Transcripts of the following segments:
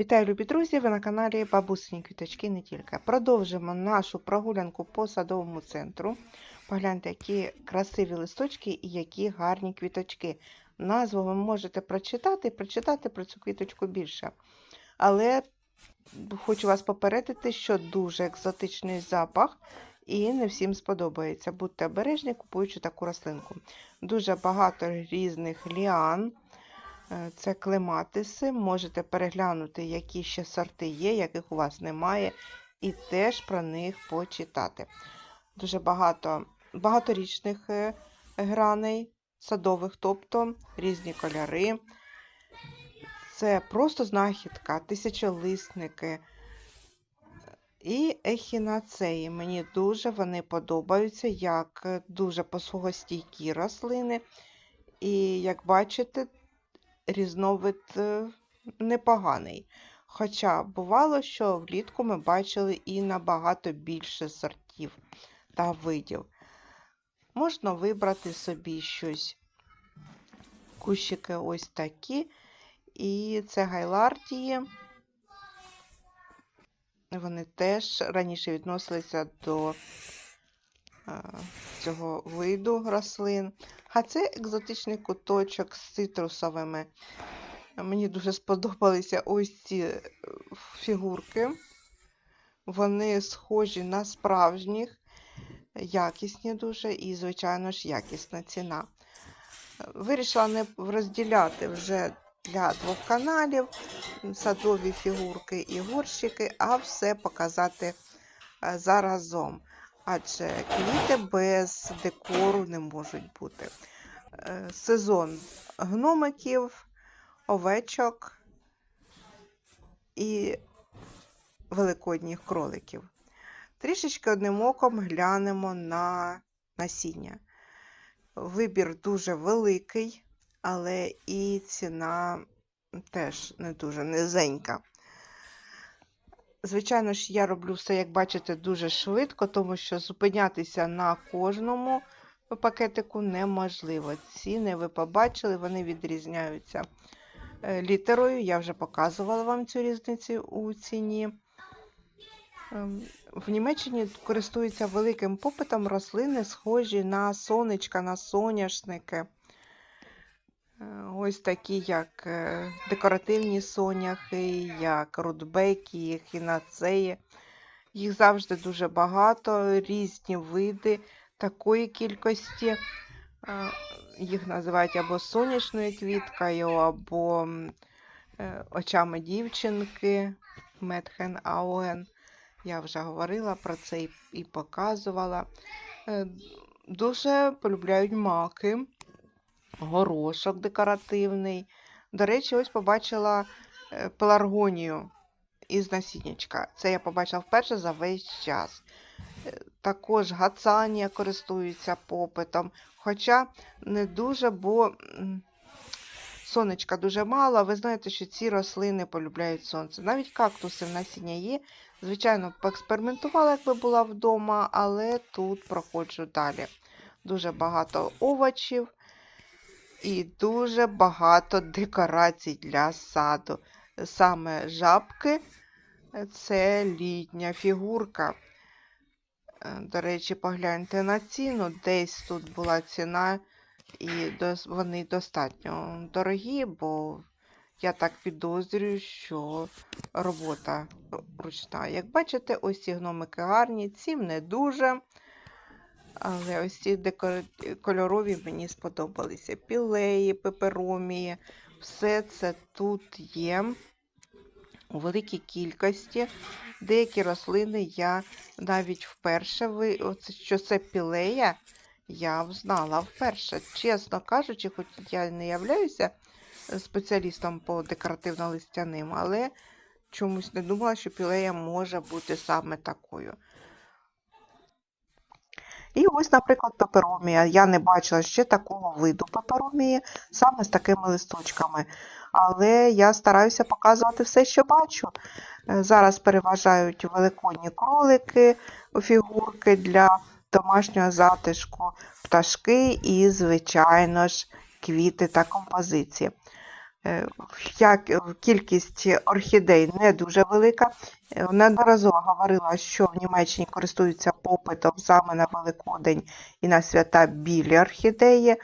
Вітаю, любі друзі! Ви на каналі Бабусині Квіточки не тільки. Продовжимо нашу прогулянку по садовому центру. Погляньте, які красиві листочки і які гарні квіточки. Назву ви можете прочитати прочитати про цю квіточку більше. Але хочу вас попередити, що дуже екзотичний запах і не всім сподобається. Будьте обережні, купуючи таку рослинку. Дуже багато різних ліан. Е, Це клематиси. Можете переглянути, які ще сорти є, яких у вас немає, і теж про них почитати. Дуже багато багаторічних е, граней, садових, тобто різні кольори. Це просто знахідка, тисячолисники і ехінацеї. Мені дуже вони подобаються, як е, дуже посухостійкі рослини. І як бачите, різновид е, непоганий. Хоча бувало, що влітку ми бачили і набагато більше сортів та видів. Можна вибрати собі щось. Кущики ось такі. І це гайлардії. Вони теж раніше відносилися до цього виду рослин. А це екзотичний куточок з цитрусовими. Мені дуже сподобалися ось ці е, фігурки. Вони схожі на справжніх, якісні дуже і, звичайно ж, якісна ціна. Вирішила не розділяти вже для двох каналів садові фігурки і горщики, а все показати е, заразом адже квіти без декору не можуть бути. Е, сезон гномиків, овечок і великодніх кроликів. Трішечки одним оком глянемо на насіння. Вибір дуже великий, але і ціна теж не дуже низенька. Звичайно ж, я роблю все, як бачите, дуже швидко, тому що зупинятися на кожному пакетику неможливо. Ціни ви побачили, вони відрізняються е, літерою. Я вже показувала вам цю різницю у ціні. Ем, в Німеччині користуються великим попитом рослини, схожі на сонечка, на соняшники. Е, ось такі, як е, декоративні соняхи, як рудбеки, хінацеї. Їх завжди дуже багато, різні види такої кількості. Е, їх називають або сонячною квіткою, або очами дівчинки, Метхен Ауен. Я вже говорила про це і показувала. Дуже полюбляють маки горошок декоративний. До речі, ось побачила е, пеларгонію із насіннячка. Це я побачила вперше за весь час. Е, також гацанія користується попитом. Хоча не дуже, бо сонечка дуже мало. Ви знаєте, що ці рослини полюбляють сонце. Навіть кактуси в насіння є. Звичайно, поекспериментувала, якби була вдома, але тут проходжу далі. Дуже багато овочів і дуже багато декорацій для саду. Саме жабки це літня фігурка. Е, до речі, погляньте на ціну. Десь тут була ціна, і вони достатньо дорогі, бо я так підозрюю, що робота ручна. Як бачите, ось ці гномики гарні, цим не дуже. Але ось ці декор... кольорові мені сподобалися. Пілеї, пеперомії, все це тут є у великій кількості. Деякі рослини я навіть вперше, ви... Оце, що це пілея, я знала вперше. Чесно кажучи, хоч я не являюся спеціалістом по декоративно-листяним, але чомусь не думала, що пілея може бути саме такою. І ось, наприклад, пеперомія. Я не бачила ще такого виду пеперомії, саме з такими листочками. Але я стараюся показувати все, що бачу. Е, зараз переважають великодні кролики, фігурки для домашнього затишку, пташки і, звичайно ж, квіти та композиції. Е, Як кількість орхідей не дуже велика. Неодноразово говорила, що в Німеччині користуються попитом саме на Великодень і на свята білі орхідеї.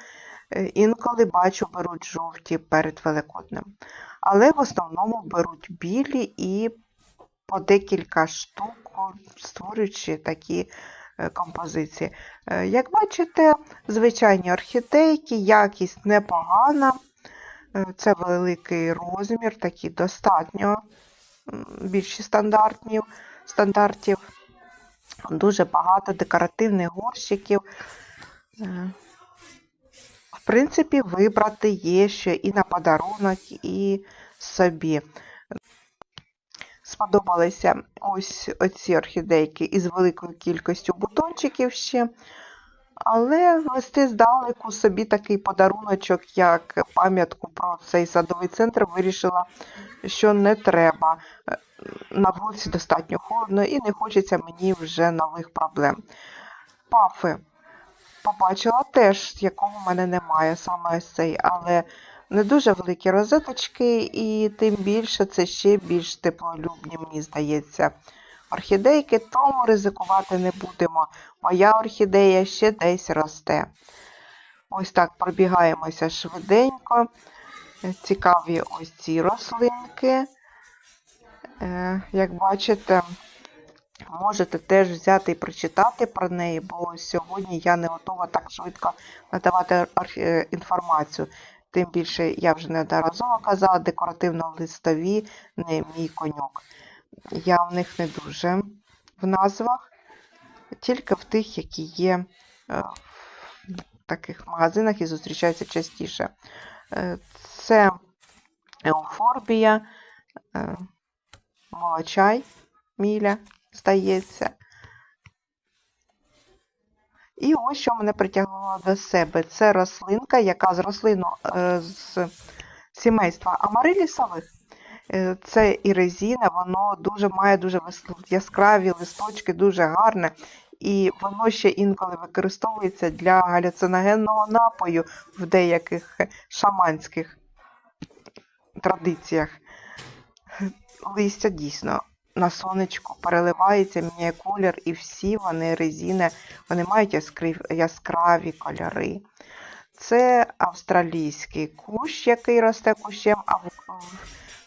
Е, Інколи бачу, беруть жовті перед Великоднем. Але в основному беруть білі і по декілька штук, створюючи такі е, композиції. Е, Як бачите, звичайні орхідейки, якість непогана. Це великий розмір, такий достатньо більші стандартів, стандартів. Дуже багато декоративних горщиків. Е, В принципі, вибрати є ще і на подарунок, і собі. Сподобалися ось оці орхідейки із великою кількістю бутончиків ще. Але вести здалеку собі такий подаруночок, як пам'ятку про цей садовий центр, вирішила, що не треба. Е, На вулиці достатньо холодно і не хочеться мені вже нових проблем. Пафи побачила теж, якого в мене немає, саме цей, але не дуже великі розеточки, і тим більше це ще більш теплолюбні, мені здається. Орхідейки, тому ризикувати не будемо. Моя орхідея ще десь росте. Ось так пробігаємося швиденько. Цікаві ось ці рослинки. Е, Як бачите, можете теж взяти і прочитати про неї, бо сьогодні я не готова так швидко надавати е, інформацію. Тим більше, я вже неодноразово казала, декоративно-листові не мій коньок. Я в них не дуже в назвах, тільки в тих, які є е, в таких магазинах і зустрічаються частіше. Е, Це еуфорбія, е, молочай, міля, здається. І ось що мене притягнуло до себе. Це рослинка, яка з рослину з сімейства амарилісових. Е, Це і резина, воно дуже має дуже яскраві листочки, дуже гарне. І воно ще інколи використовується для галюциногенного напою в деяких шаманських традиціях. Листя дійсно на сонечку переливається, міняє колір, і всі вони резини, вони мають яскраві, кольори. Це австралійський кущ, який росте кущем, а в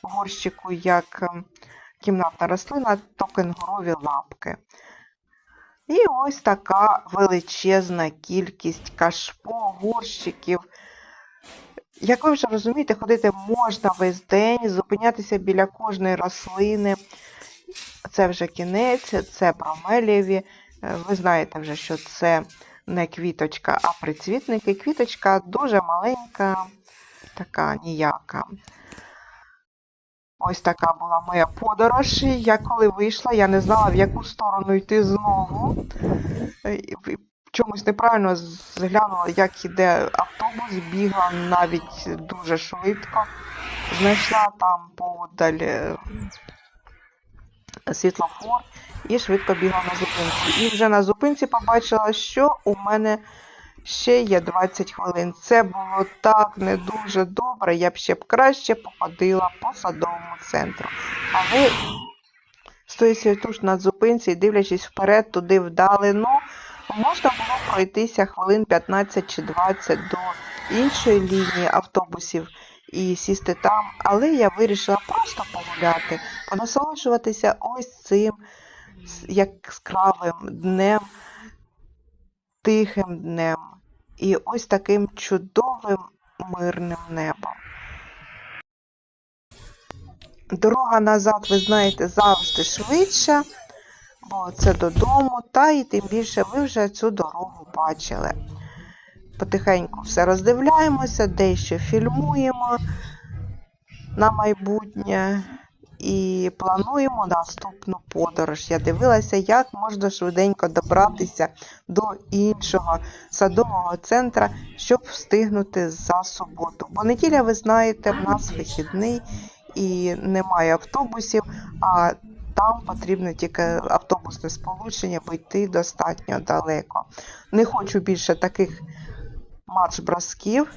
горщику як ем, кімнатна рослина, то кенгурові лапки. І ось така величезна кількість кашпо, горщиків. Як ви вже розумієте, ходити можна весь день, зупинятися біля кожної рослини. Це вже кінець, це бромелєві. Е, Ви знаєте вже, що це не квіточка, а прицвітники. Квіточка дуже маленька, така ніяка. Ось така була моя подорож. Я коли вийшла, я не знала, в яку сторону йти знову. Е, Чомусь неправильно зглянула, як іде автобус, бігла навіть дуже швидко. Знайшла там подаль е, світлофор і швидко бігла на зупинку. І вже на зупинці побачила, що у мене ще є 20 хвилин. Це було так не дуже добре, я б ще б краще походила по садовому центру. Але стоячи тут на зупинці дивлячись вперед, туди вдалину, можна було пройтися хвилин 15 чи 20 до іншої лінії автобусів і сісти там, але я вирішила просто погуляти, понасолоджуватися ось цим яскравим днем, тихим днем і ось таким чудовим мирним небом. Дорога назад, ви знаєте, завжди швидша, бо це додому, та і тим більше ви вже цю дорогу бачили. Потихеньку все роздивляємося, дещо фільмуємо на майбутнє і плануємо наступну подорож. Я дивилася, як можна швиденько добратися до іншого садового центра, щоб встигнути за суботу. Бо неділя, ви знаєте, в нас вихідний і немає автобусів, а там потрібно тільки автобусне сполучення, бо йти достатньо далеко. Не хочу більше таких марш-бросків.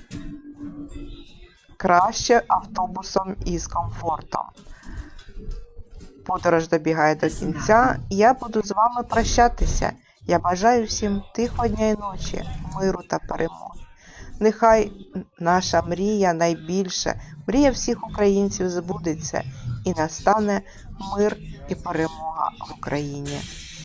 краще автобусом із комфортом. Подорож добігає до кінця, і я буду з вами прощатися. Я бажаю всім тихого дня і ночі, миру та перемоги. Нехай наша мрія найбільша, мрія всіх українців збудеться і настане мир і перемога в Україні.